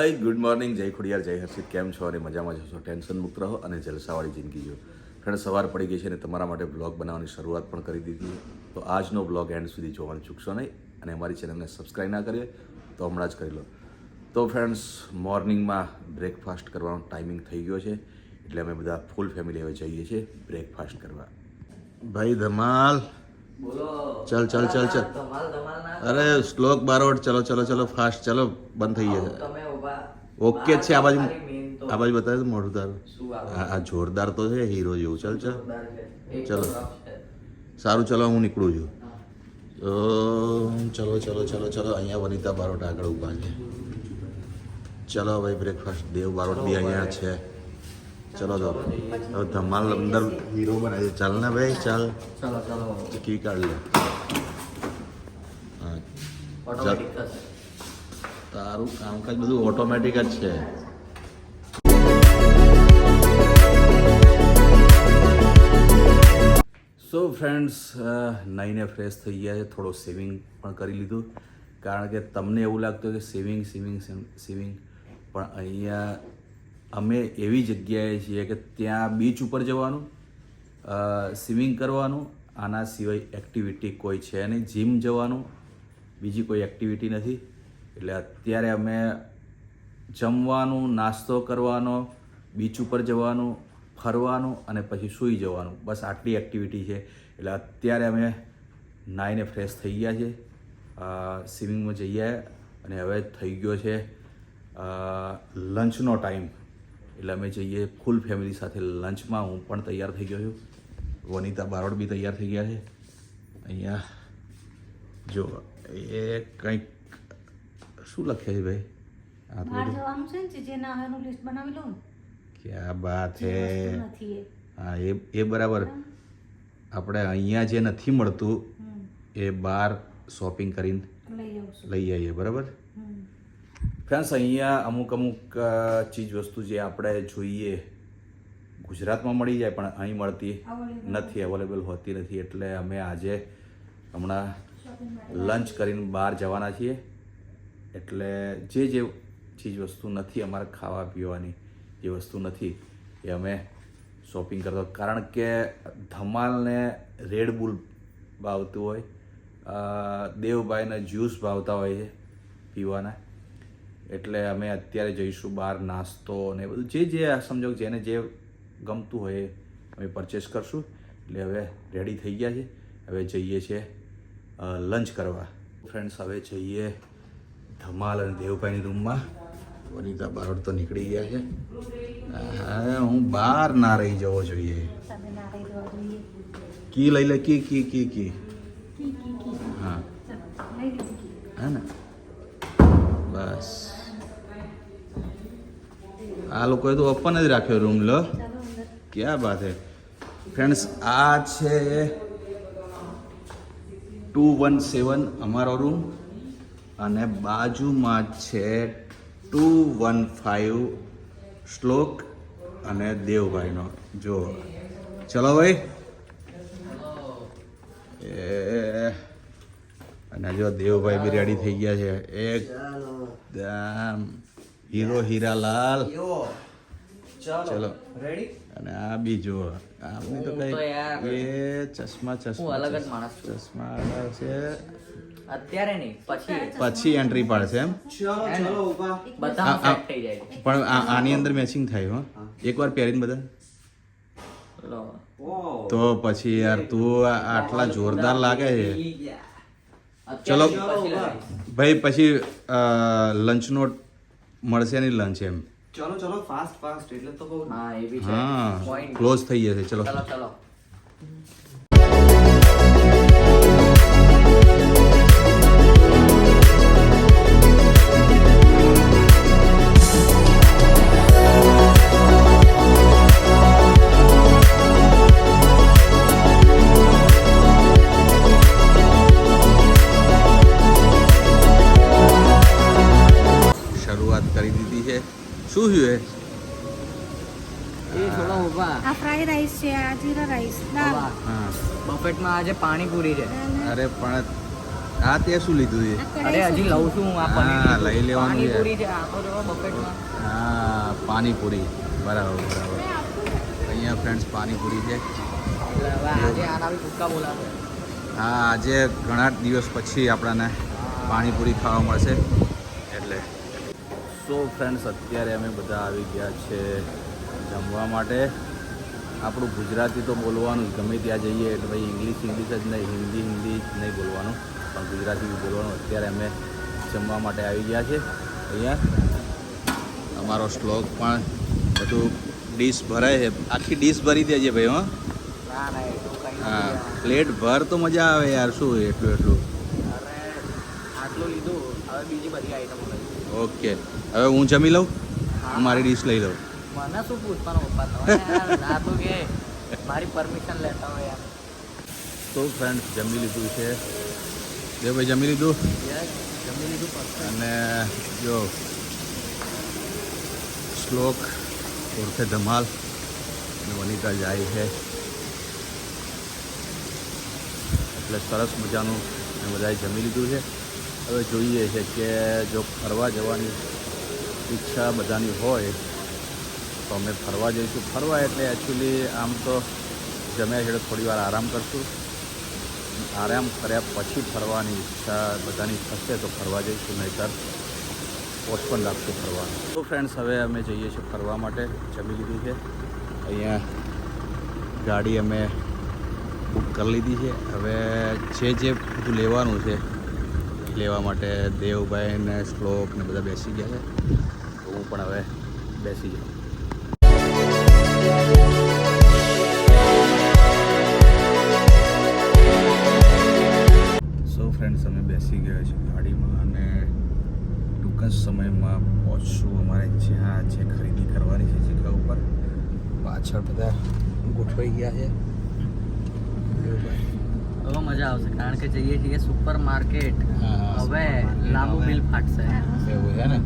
Hi good morning જય ખોડિયાર જય હર્ષિત. કેમ છો અને મજામાં જશો ટેન્શન મુક્ત રહો અને જલસાવાળી જિંદગી જો ફ્રેન્ડ સવાર પડી ગઈ છે અને તમારા માટે બ્લોગ બનાવવાની શરૂઆત પણ કરી દીધી તો આજનો બ્લોગ એન્ડ સુધી જોવાનું ચૂકશો નહીં અને અમારી ચેનલને સબસ્ક્રાઈબ ના કરીએ તો હમણાં જ કરી લો. તો ફ્રેન્ડ્સ મોર્નિંગમાં બ્રેકફાસ્ટ કરવાનો ટાઈમિંગ થઈ ગયો છે એટલે અમે બધા ફૂલ ફેમિલી હવે જઈએ છીએ બ્રેકફાસ્ટ કરવા. ભાઈ ધમાલ. ચલ ચલ ચલ ચલ. અરે શ્લોક બારોટ ચલો ચલો ચલો ફાસ્ટ ચલો બંધ થઈ ઊભા ઓકે છે આ બાજુ આ બાજુ બતાવે મોઢું તારું. આ જોરદાર તો છે હીરો જેવું. ચાલ ચાલ. ચલો. સારું ચલો હું નીકળું છું. ચલો ચલો ચલો ચલો. અહીંયા વનિતા બારોટ આગળ ઊભા છે. ચલો ભાઈ બ્રેકફાસ્ટ દેવ બારોટ બી અહીંયા છે. ચલો તો હવે ધમાલ અંદર હીરો બનાવે છે. ચાલ ને ભાઈ ચાલ. કી કાઢ લે. હા. તારું કામકાજ બધું ઓટોમેટિક જ છે. સો ફ્રેન્ડ્સ નાઈને ફ્રેશ થઈ ગયા છે. થોડો સેવિંગ પણ કરી લીધું. કારણ કે તમને એવું લાગતું કે સેવિંગ સેવિંગ સેવિંગ પણ અહીંયા અમે એવી જગ્યાએ છીએ કે ત્યાં બીચ ઉપર જવાનું સ્વિમિંગ કરવાનું. આના સિવાય એક્ટિવિટી કોઈ છે નહીં. જીમ જવાનું. બીજી કોઈ એક્ટિવિટી નથી. એટલે અત્યારે અમે જમવાનું, નાસ્તો કરવાનો બીચ ઉપર જવાનું, ફરવાનું અને પછી સૂઈ જવાનું. બસ આટલી એક્ટિવિટી છે. એટલે અત્યારે અમે નાહીને ફ્રેશ થઈ ગયા છે. સ્વિમિંગમાં જઈએ અને હવે થઈ ગયો છે લંચનો ટાઈમ એટલે અમે જઈએ ફૂલ ફેમિલી સાથે લંચમાં હું પણ તૈયાર થઈ ગયો છું. વનિતા બારોડ બી તૈયાર થઈ ગયા છે. અહીંયા, જો, એ કંઈક શું લખે છે ભાઈ? બહાર જવાનું છે ને જે ના એનું લિસ્ટ બનાવી લઉં ક્યાં વાત હે? હા એ એ બરાબર. આપણે અહીંયા જે નથી મળતું એ બહાર શોપિંગ કરીને લઈ આવીએ બરાબર. ફ્રેન્ડ્સ અહીંયા અમુક અમુક ચીજ વસ્તુ જે આપણે જોઈએ ગુજરાતમાં મળી જાય પણ અહીં મળતી નથી અવેલેબલ હોતી નથી. એટલે અમે આજે હમણાં લંચ કરીને બહાર જવાના છીએ. એટલે જે જે ચીજ વસ્તુ નથી અમારે ખાવા પીવાની, જે વસ્તુ નથી, એ અમે શોપિંગ કરતો કારણ કે ધમાલને રેડ બુલ ભાવતું હોય દેવભાઈને જ્યુસ ભાવતા હોય છે પીવાના. એટલે અમે અત્યારે જઈશું બહાર નાસ્તો ને બધું. જે જે સમજો જેને જે ગમતું હોય અમે પરચેસ કરશું. એટલે હવે રેડી થઈ ગયા છે. હવે જઈએ છીએ લંચ કરવા. ફ્રેન્ડ્સ હવે જઈએ ધમાલ અને દેવભાઈની રૂમમાં. વનિતા બારોડ તો નીકળી ગયા છે. હા હું બહાર ના રહી જવો જોઈએ. કી લઈ લે કી કી કી કી. હા. હે ને? બસ. આ લોકોએ તો ઓપન જ રાખ્યો રૂમ લો. ક્યાં બાત હે? ફ્રેન્ડ્સ આ છે ટુ વન સેવન અમારો રૂમ અને બાજુમાં છે ટુ વન ફાઇવ શ્લોક અને દેવભાઈનો. જો ચલો ભાઈ. એ અને જો દેવભાઈ બી રેડી થઈ ગયા છે. એકદમ. હીરો હીરાલાલ. ચલો. રેડી અને આ બી જો આમની તો કઈ એ ચશ્મા ચશ્મા અલગ જ માણસ ચશ્મા અલગ છે. અત્યારે નહીં પછી. પછી એન્ટ્રી પાડશે એમ? ચલો ઊભા. બધા સેટ થઈ જાય. પણ આ આની અંદર મેચિંગ થાય હો. એકવાર પહેરીને બધા. લો. તો પછી યાર તું આટલા જોરદાર લાગે છે. ચલો. ભાઈ પછી લંચનો મળશે નહીં લંચ એમ? ચલો ચલો ફાસ્ટ ફાસ્ટ એટલે તો બહુ હા એ બી છે. પોઈન્ટ ક્લોઝ થઈ જશે ચલો. ચલો ચલો. શું થયું એ એ થોડા ઊભા. આ ફ્રાઈ રાઈસ છે આ જીરા રાઈસ દાળ બફેટમાં આજે પાણીપુરી છે. અરે પણ આ તે શું લીધું છે? અરે હજી લઉં છું હું આ પનીર લઈ લેવાનું પાણીપુરી છે આ જો બફેટમાં. હા પાણીપુરી. બરાબર બરાબર. અહીંયા ફ્રેન્ડ્સ પાણીપુરી છે. આજે આના બી ભૂક્કા બોલાવે હા આજે ઘણા દિવસ પછી આપણને પાણીપુરી ખાવા મળશે. એટલે સો ફ્રેન્ડ્સ અત્યારે અમે બધા આવી ગયા છે જમવા માટે. આપણું ગુજરાતી તો બોલવાનું ગમે ત્યાં જઈએ એટલે ભાઈ ઇંગ્લિશ ઇંગ્લિશ જ નહીં હિન્દી હિન્દી જ નહીં બોલવાનું. પણ ગુજરાતી બોલવાનું. અત્યારે અમે જમવા માટે આવી ગયા છે. અહીંયા અમારો શ્લોક પણ બધું ડીશ ભરાય છે. આખી ડીશ ભરી દેજે ભાઈ હો. હા પ્લેટ ભર તો મજા આવે યાર શું એટલું એટલું. આટલું લીધું હવે બીજી બધી આઈટમો ઓકે. હવે હું જમી લઉં? હું. મારી ડીશ લઈ લઉં. મને શું પૂછવાનું પપ્પા? તો કે મારી પરમિશન લેતા હોય યાર. તો ફ્રેન્ડ જમી લીધું છે. દેવભાઈ જમી લીધું? જમી લીધું અને જો શ્લોક ઉર્ફે ધમાલ અને વનિતા જાય છે. એટલે સરસ મજાનું અમે બધાએ જમી લીધું છે. હવે જોઈએ છે કે જો ફરવા જવાની ઈચ્છા બધાની હોય, તો અમે ફરવા જઈશું. ફરવા એટલે એકચ્યુઅલી આમ તો જમ્યા છેડે થોડી વાર આરામ કરશું. આરામ કર્યા પછી ફરવાની ઈચ્છા બધાની થશે તો ફરવા જઈશું, નહીંતર પોસ્ટપોન રાખશું ફરવાનું. તો ફ્રેન્ડ્સ હવે અમે જઈએ છીએ ફરવા માટે. જમી લીધી છે. અહીંયા ગાડી અમે બુક કરી લીધી છે. હવે જે જે બધું લેવાનું છે લેવા માટે દેવભાઈ ને શ્લોક ને બધા બેસી ગયા છે. તો હું પણ હવે બેસી જાઉં. સો ફ્રેન્ડ્સ અમે બેસી ગયા છીએ ગાડીમાં અને ટૂંક જ સમયમાં પહોંચશું અમારે જ્યાં જે ખરીદી કરવાની છે જગ્યા ઉપર. પાછળ બધા ગોઠવાઈ ગયા છે. દેવભાઈ. હવે મજા આવશે કારણ કે જઈએ છીએ સુપર માર્કેટ હવે લાંબુ બિલ ફાટશે. એવું છે ને?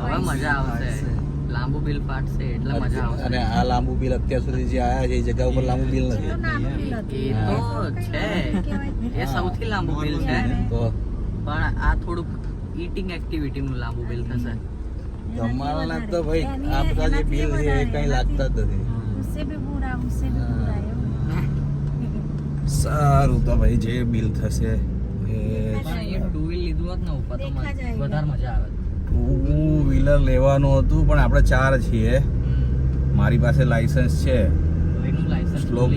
હવે મજા આવશે. લાંબુ બિલ ફાટશે એટલે મજા આવશે. અને આ લાંબુ બિલ અત્યાર સુધી જે આયા છે એ જગ્યા ઉપર લાંબુ બિલ નથી. એ તો છે. એ સૌથી લાંબુ બિલ છે. તો પણ આ થોડુંક ઈટિંગ એક્ટિવિટી નું લાંબુ બિલ થશે. તમારા તો ભાઈ આ બધા જે બિલ છે એ કઈ લાગતા જ નથી. સારું તો ભાઈ જે બિલ થશે એ ટુ વ્હીલ લીધું હોત ને ઉપર તો. વધારે મજા આવે. ટુ વ્હીલર લેવાનું હતું પણ આપણે ચાર છીએ. મારી પાસે લાઇસન્સ છે. શ્લોક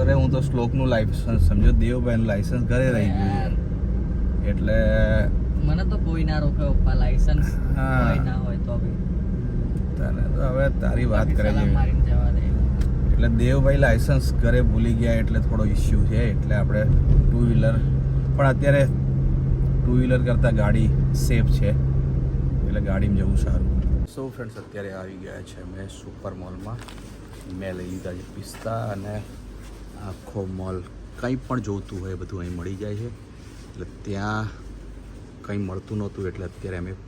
અરે હું તો શ્લોકનું લાઇસન્સ સમજો દેવભાઈનું લાઇસન્સ ઘરે રહી ગયું એટલે મને તો કોઈ ના રોકે પપ્પા લાઇસન્સ ના હોય તો બી. તને તો હવે તારી વાત કરે એટલે દેવભાઈ લાયસન્સ ઘરે ભૂલી ગયા એટલે થોડો ઇસ્યુ છે. એટલે આપણે ટુ વ્હીલર પણ અત્યારે ટુ વ્હીલર કરતાં ગાડી સેફ છે. એટલે ગાડીમાં જવું સારું. સો ફ્રેન્ડ્સ અત્યારે આવી ગયા છે અમે સુપર મોલમાં મેં લઈ લીધા છે પિસ્તા અને આખો મોલ કંઈ પણ જોઈતું હોય બધું અહીં મળી જાય છે. એટલે ત્યાં કંઈ મળતું નહોતું એટલે અત્યારે અમે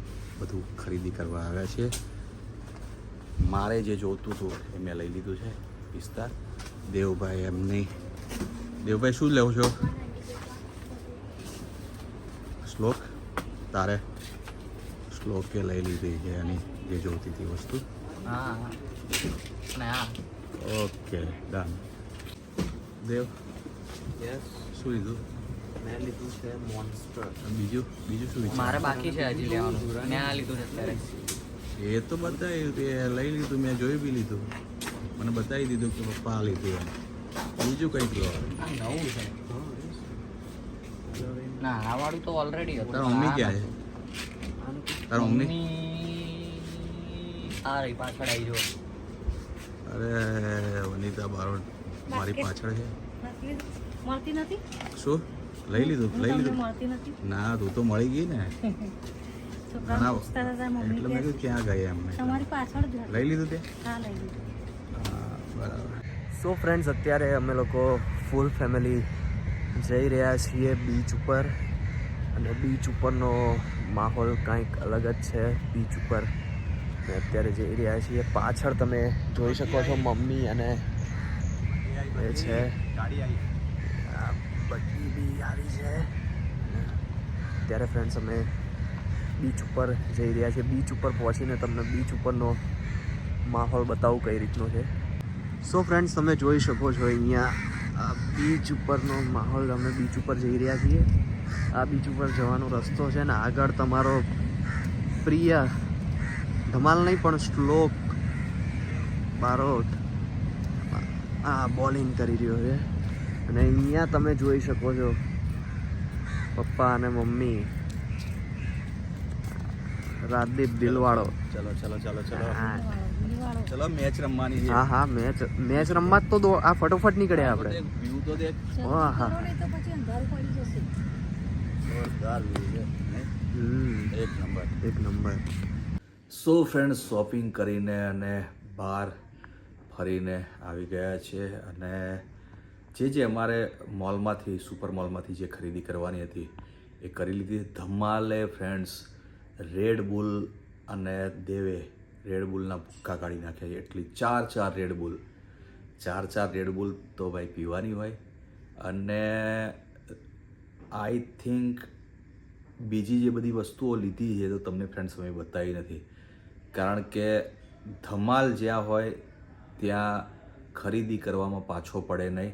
બધું ખરીદી કરવા આવ્યા છીએ. મારે જે જોતું હતું એ મેં લઈ લીધું છે. પિસ્તા દેવભાઈ એમની દેવભાઈ શું લેવો છો? શ્લોક? તારે શ્લોકે લઈ લીધી છે એની જે જોતી હતી વસ્તુ. હા ઓકે ડન દેવ યસ શું લીધું? મેં લીધું છે મોન્સ્ટર બીજું? બીજું શું મારે બાકી છે હજી લેવાનું. મેં આ લીધું છે અત્યારે. એ તો બધા લઈ લીધું મેં જોઈ બી લીધું. મને બતાવી દીધું કે પપ્પા આ લીધું એમ. બીજું કંઈક લો. નવું છે ના આ વાળું તો ઓલરેડી હતું. તારા મમ્મી ક્યાં છે? તારા મમ્મી? આ રહી પાછળ આવી જો. અરે વનિતા બારોટ મારી પાછળ છે. મળતી નથી? શું? લઈ લીધું? લઈ લીધું? ના તું તો મળી ગઈ ને. એટલે મેં કીધું ક્યાં ગયા એમને હતી. લઈ લીધું તે? હા લઈ લીધું. હા બરાબર સો ફ્રેન્ડ્સ અત્યારે અમે લોકો ફૂલ ફેમિલી જઈ રહ્યા છીએ બીચ ઉપર. અને બીચ ઉપરનો માહોલ કંઈક અલગ જ છે બીચ ઉપર. અને અત્યારે જઈ રહ્યા છીએ. પાછળ તમે જોઈ શકો છો મમ્મી અને એ છે. બધી બી આવી છે. ત્યારે ફ્રેન્ડ્સ અમે બીચ ઉપર જઈ રહ્યા છીએ. બીચ ઉપર પહોંચીને તમને બીચ ઉપરનો માહોલ બતાવું કઈ રીતનો છે. સો ફ્રેન્ડ્સ તમે જોઈ શકો છો અહીંયા બીચ ઉપરનો માહોલ. અમે બીચ ઉપર જઈ રહ્યા છીએ. આ બીચ ઉપર જવાનો રસ્તો છે ને આગળ તમારો પ્રિય ધમાલ નહીં પણ શ્લોક બારોટ આ બોલિંગ કરી રહ્યો છે. અને અહીંયા તમે જોઈ શકો છો પપ્પા અને મમ્મી. રાજદીપ દિલવાળો. ચલો ચલો ચલો ચલો. ચલો મેચ રમવાની છે. હા હા મેચ મેચ રમવા જ તો દો આ ફટોફટ નીકળે આપણે. વ્યૂ તો દેખ. વાહ, હા. તો પછી અંધારું પડી જશે. જોરદાર વ્યૂ છે હમ. એક નંબર. એક નંબર. સો ફ્રેન્ડ શોપિંગ કરીને અને બહાર ફરીને આવી ગયા છે અને જે જે અમારે મોલમાંથી સુપર મોલમાંથી જે ખરીદી કરવાની હતી એ કરી લીધી. ધમાલે ફ્રેન્ડ્સ રેડ બુલ અને દેવે રેડ બુલના ભૂક્કા કાઢી નાખ્યા એટલી ચાર ચાર રેડ બુલ ચાર ચાર રેડ બુલ તો ભાઈ પીવાની હોય. અને આઈ થિંક બીજી જે બધી વસ્તુઓ લીધી છે તો તમને ફ્રેન્ડ્સ અમે બતાવી નથી. કારણ કે ધમાલ જ્યાં હોય, ત્યાં ખરીદી કરવામાં પાછો પડે નહીં.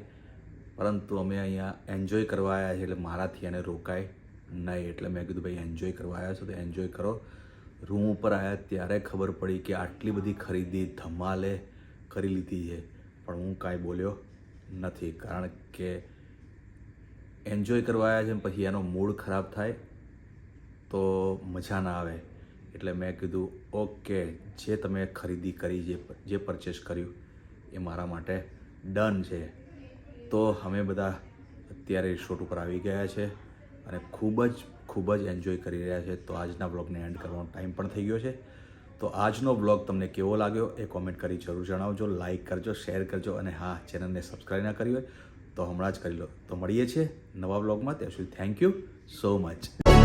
પરંતુ અમે અહીંયા એન્જોય કરવા આવ્યા છીએ, એટલે મારાથી એને રોકાય નહીં. એટલે મેં કીધું, ભાઈ એન્જોય કરવા આવ્યા છો તો એન્જોય કરો. રૂમ ઉપર આવ્યા ત્યારે ખબર પડી કે આટલી બધી ખરીદી ધમાલે કરી લીધી છે. પણ હું કાંઈ બોલ્યો નથી, કારણ કે એન્જોય કરવા આવ્યા છે પછી એનો મૂડ ખરાબ થાય તો મજા ના આવે. એટલે મેં કીધું, ઓકે, જે તમે ખરીદી કરી, જે જે પરચેસ કર્યું, એ મારા માટે ડન છે. તો અમે બધા અત્યારે રિસોર્ટ ઉપર આવી ગયા છે અને ખૂબ જ ખૂબ જ એન્જોય કરી રહ્યા છે. તો આજના બ્લોગને એન્ડ કરવાનો ટાઈમ પણ થઈ ગયો છે. તો આજનો બ્લોગ તમને કેવો લાગ્યો એ કોમેન્ટ કરી જરૂર જણાવજો. લાઇક કરજો શેર કરજો અને હા ચેનલને સબસ્ક્રાઈબ ના કરી હોય તો હમણાં જ કરી લો. તો મળીએ છીએ નવા બ્લોગમાં ત્યાં સુધી થેન્ક યુ સો મચ